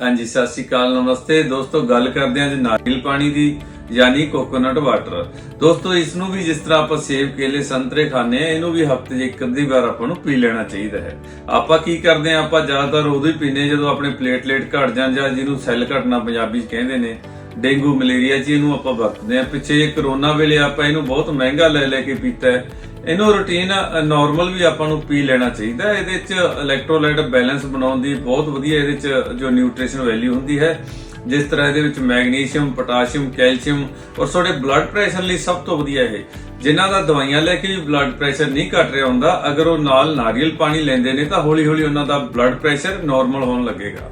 ਹਾਂਜੀ, ਸਤਿ ਸ਼੍ਰੀ ਅਕਾਲ, ਨਮਸਤੇ। ਦੋਸਤੋ, ਗੱਲ ਕਰਦੇ ਹਾਂ ਜੀ ਨਾਰੀਅਲ ਪਾਣੀ ਦੀ, ਯਾਨੀ ਕੋਕੋਨਟ ਵਾਟਰ ਦੋਸਤੋ, ਇਸ ਨੂੰ ਵੀ ਜਿਸ ਤਰ੍ਹਾਂ ਆਪਾਂ ਸੇਬ, ਕੇਲੇ, ਸੰਤਰੇ ਖਾਂਦੇ ਆ ਇਹਨੂੰ ਵੀ ਹਫ਼ਤੇ 'ਚ ਇੱਕ ਅੱਧੀ ਵਾਰ ਆਪਾਂ ਨੂੰ ਪੀ ਲੈਣਾ ਚਾਹੀਦਾ ਹੈ। ਆਪਾਂ ਕੀ ਕਰਦੇ ਆ ਆਪਾਂ ਜ਼ਿਆਦਾਤਰ ਉਦੋਂ ਹੀ ਪੀਂਦੇ ਹਾਂ, ਜਦੋਂ ਆਪਣੇ ਪਲੇਟਲੇਟ ਘਟ ਜਾਣ ਜਾਂ ਜਿਹਨੂੰ ਸੈੱਲ ਘਟਣਾ ਪੰਜਾਬੀ 'ਚ ਕਹਿੰਦੇ ਨੇ, ਡੇਂਗੂ, ਮਲੇਰੀਆ 'ਚ ਇਹਨੂੰ ਆਪਾਂ ਵਰਤਦੇ ਆ ਪਿੱਛੇ ਕਰੋਨਾ ਵੇਲੇ ਆਪਾਂ ਇਹਨੂੰ ਬਹੁਤ ਮਹਿੰਗਾ ਲੈ ਲੈ ਕੇ ਪੀਤਾ ਹੈ। ਇਹਨੂੰ ਰੂਟੀਨ ਨਾਰਮਲ ਵੀ ਆਪਾਂ ਨੂੰ ਪੀ ਲੈਣਾ ਚਾਹੀਦਾ ਇਹਦੇ 'ਚ ਇਲੈਕਟ੍ਰੋਲਾਈਟ ਬੈਲੈਂਸ ਬਣਾਉਣ ਦੀ ਬਹੁਤ ਵਧੀਆ ਇਹਦੇ 'ਚ ਜੋ ਨਿਊਟ੍ਰੀਸ਼ਨ ਵੈਲਿਊ ਹੁੰਦੀ ਹੈ। ਜਿਸ ਤਰ੍ਹਾਂ ਇਹਦੇ ਵਿੱਚ ਮੈਗਨੀਸ਼ੀਅਮ ਪੋਟਾਸ਼ੀਅਮ ਕੈਲਸ਼ੀਅਮ ਔਰ ਤੁਹਾਡੇ ਬਲੱਡ ਪ੍ਰੈਸ਼ਰ ਲਈ ਸਭ ਤੋਂ ਵਧੀਆ ਇਹ। ਜਿਨ੍ਹਾਂ ਦਾ ਦਵਾਈਆਂ ਲੈ ਕੇ ਵੀ ਬਲੱਡ ਪ੍ਰੈਸ਼ਰ ਨਹੀਂ ਘਟ ਰਿਹਾ ਹੁੰਦਾ, ਅਗਰ ਉਹ ਨਾਲ ਨਾਰੀਅਲ ਪਾਣੀ ਲੈਂਦੇ ਨੇ ਤਾਂ ਹੌਲੀ-ਹੌਲੀ ਉਹਨਾਂ ਦਾ ਬਲੱਡ ਪ੍ਰੈਸ਼ਰ ਨਾਰਮਲ ਹੋਣ ਲੱਗੇਗਾ।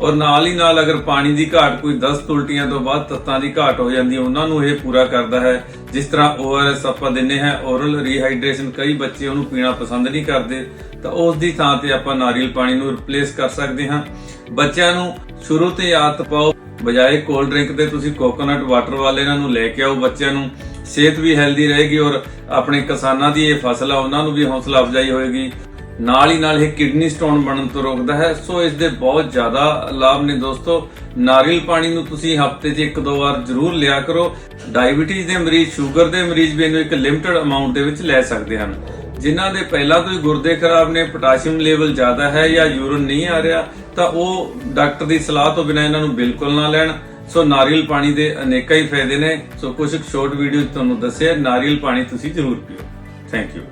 ਔਰ ਨਾਲ ਹੀ ਨਾਲ ਅਗਰ ਪਾਣੀ ਦੀ ਘਾਟ ਕੋਈ 10 ਉਲਟੀਆਂ ਤੋਂ ਬਾਅਦ ਤੱਤਾਂ ਦੀ ਘਾਟ ਹੋ ਜਾਂਦੀ ਹੈ, ਉਹਨਾਂ ਨੂੰ ਇਹ ਪੂਰਾ ਕਰਦਾ ਹੈ, ਜਿਸ ਤਰ੍ਹਾਂ ORS ਆਪਾਂ ਦਿੰਨੇ ਹੈ ਔਰਲ ਰੀਹਾਈਡਰੇਸ਼ਨ ਕਈ ਬੱਚੇ ਉਹਨੂੰ ਪੀਣਾ ਪਸੰਦ ਨਹੀਂ ਕਰਦੇ, ਤਾਂ ਉਸ ਦੀ ਥਾਂ ਤੇ ਆਪਾਂ ਨਾਰੀਅਲ ਪਾਣੀ ਨੂੰ ਰਿਪਲੇਸ ਕਰ ਸਕਦੇ ਹਾਂ। ਬੱਚਿਆਂ ਨੂੰ ਸ਼ੁਰੂ ਤੋਂ ਹੀ ਆਦਤ ਪਾਓ, ਬਜਾਏ ਕੋਲਡ ਡਰਿੰਕ ਦੇ ਤੁਸੀਂ ਕੋਕੋਨਟ ਵਾਟਰ ਵਾਲੇ ਇਹਨਾਂ ਨੂੰ ਲੈ ਕੇ ਆਓ ਬੱਚਿਆਂ ਨੂੰ, ਸਿਹਤ ਵੀ ਹੈਲਦੀ ਰਹੇਗੀ ਔਰ ਆਪਣੇ ਕਿਸਾਨਾਂ ਦੀ ਇਹ ਫਸਲ ਆ, ਉਹਨਾਂ ਨੂੰ ਵੀ ਹੌਸਲਾ ਅਫਜ਼ਾਈ ਹੋਏਗੀ। ਨਾਲ ਹੀ ਨਾਲ ਇਹ ਕਿਡਨੀ ਸਟੋਨ ਬਣਨ ਤੋਂ ਰੋਕਦਾ ਹੈ। ਸੋ ਇਸ ਦੇ ਬਹੁਤ ਜ਼ਿਆਦਾ ਲਾਭ ਨੇ ਦੋਸਤੋ। ਨਾਰੀਅਲ ਪਾਣੀ ਨੂੰ ਤੁਸੀਂ ਹਫ਼ਤੇ 'ਚ ਇੱਕ ਦੋ ਵਾਰ ਜ਼ਰੂਰ ਲਿਆ ਕਰੋ। ਡਾਇਬੀਟੀਜ਼ ਦੇ ਮਰੀਜ਼, ਸ਼ੂਗਰ ਦੇ ਮਰੀਜ਼ ਵੀ ਇਹਨੂੰ ਇੱਕ ਲਿਮਟਿਡ ਅਮਾਉਂਟ ਦੇ ਵਿੱਚ ਲੈ ਸਕਦੇ ਹਨ। ਜਿਨ੍ਹਾਂ ਦੇ ਪਹਿਲਾਂ ਤੋਂ ਹੀ ਗੁਰਦੇ ਖਰਾਬ ਨੇ, ਪੋਟਾਸ਼ੀਅਮ ਲੈਵਲ ਜ਼ਿਆਦਾ ਹੈ ਜਾਂ ਯੂਰਿਨ ਨਹੀਂ ਆ ਰਿਹਾ, ਤਾਂ ਉਹ ਡਾਕਟਰ ਦੀ ਸਲਾਹ ਤੋਂ ਬਿਨਾਂ ਇਹਨਾਂ ਨੂੰ ਬਿਲਕੁਲ ਨਾ ਲੈਣ। ਸੋ ਨਾਰੀਅਲ ਪਾਣੀ ਦੇ ਅਨੇਕਾਂ ਹੀ ਫਾਇਦੇ ਨੇ। ਸੋ ਕੁਝ ਸ਼ਾਰਟ ਵੀਡੀਓ ਤੁਹਾਨੂੰ ਦੱਸਿਆ ਨਾਰੀਅਲ ਪਾਣੀ ਤੁਸੀਂ ਜ਼ਰੂਰ ਪੀਓ। Thank you